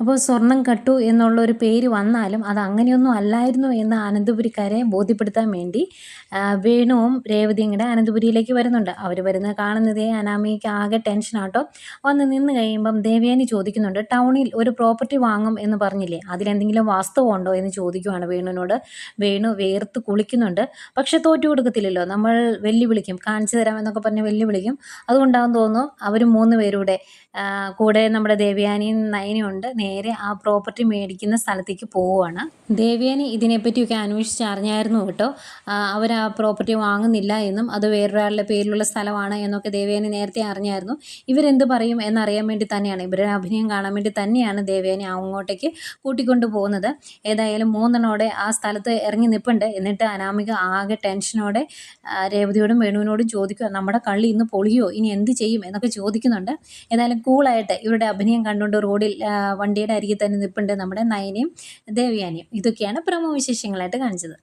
അപ്പോൾ സ്വർണം കട്ടു എന്നുള്ള ഒരു പേര് വന്നാലും അത് അങ്ങനെയൊന്നും അല്ലായിരുന്നു എന്ന് അനന്തപുരിക്കാരെ ബോധ്യപ്പെടുത്താൻ വേണ്ടി വേണുവും രേവതിയും കൂടെ അനന്തപുരിയിലേക്ക് വരുന്നുണ്ട്. അവർ വരുന്നത് കാണുന്നതേ അനാമിക്ക് ആകെ ടെൻഷനാട്ടോ വന്ന് നിന്ന് കഴിയുമ്പം ദേവയാനി ചോദിക്കുന്നുണ്ട് ടൗണിൽ ഒരു പ്രോപ്പർട്ടി വാങ്ങും എന്ന് പറഞ്ഞില്ലേ? അതിലെന്തെങ്കിലും വാസ്തവമുണ്ടോ എന്ന് ചോദിക്കുവാണ് വേണുവിനോട്. വേണു വേർത്ത് കുളിക്കുന്നുണ്ട്. പക്ഷെ തോറ്റു കൊടുക്കത്തില്ലല്ലോ. നമ്മൾ വെല്ലുവിളിക്കും. കാണിച്ചു തരാമെന്നൊക്കെ പറഞ്ഞ് വെല്ലുവിളിക്കും. അതുകൊണ്ടാകും തോന്നുന്നു അവർ മൂന്ന് പേരുടെ കൂടെ നമ്മുടെ ദേവയാനിയും നയനയും നേരെ ആ പ്രോപ്പർട്ടി മേടിക്കുന്ന സ്ഥലത്തേക്ക് പോവുകയാണ് ദേവയാനി ഇതിനെപ്പറ്റിയൊക്കെ അന്വേഷിച്ച് അറിഞ്ഞായിരുന്നു കേട്ടോ. അവർ ആ പ്രോപ്പർട്ടി വാങ്ങുന്നില്ല എന്നും അത് വേറൊരാളുടെ പേരിലുള്ള സ്ഥലമാണ് എന്നൊക്കെ ദേവയാനി നേരത്തെ അറിഞ്ഞായിരുന്നു. ഇവരെന്ത് പറയും എന്നറിയാൻ വേണ്ടി തന്നെയാണ്. ഇവരുടെ അഭിനയം കാണാൻ വേണ്ടി തന്നെയാണ് ദേവയാനി അങ്ങോട്ടേക്ക് കൂട്ടിക്കൊണ്ട് പോകുന്നത്. ഏതായാലും മൂന്നെണ്ണോടെ ആ സ്ഥലത്ത് ഇറങ്ങി നിൽപ്പുണ്ട് എന്നിട്ട് അനാമിക ആകെ ടെൻഷനോടെ രേവതിയോടും വേണുവിനോടും ചോദിക്കുക നമ്മുടെ കള്ളി ഇന്ന് പൊളിയോ? ഇനി എന്ത് ചെയ്യും? എന്നൊക്കെ ചോദിക്കുന്നുണ്ട്. ഏതായാലും കൂളായിട്ട് ഇവരുടെ അഭിനയം കണ്ടുകൊണ്ട് റോഡിൽ ആ, വണ്ടിയുടെ അരികിൽ തന്നെ നിൽപ്പുണ്ട് നമ്മുടെ നയനയും ദേവയാനിയും. ഇതൊക്കെയാണ് പ്രമോ വിശേഷങ്ങളായിട്ട് കാണിച്ചത്.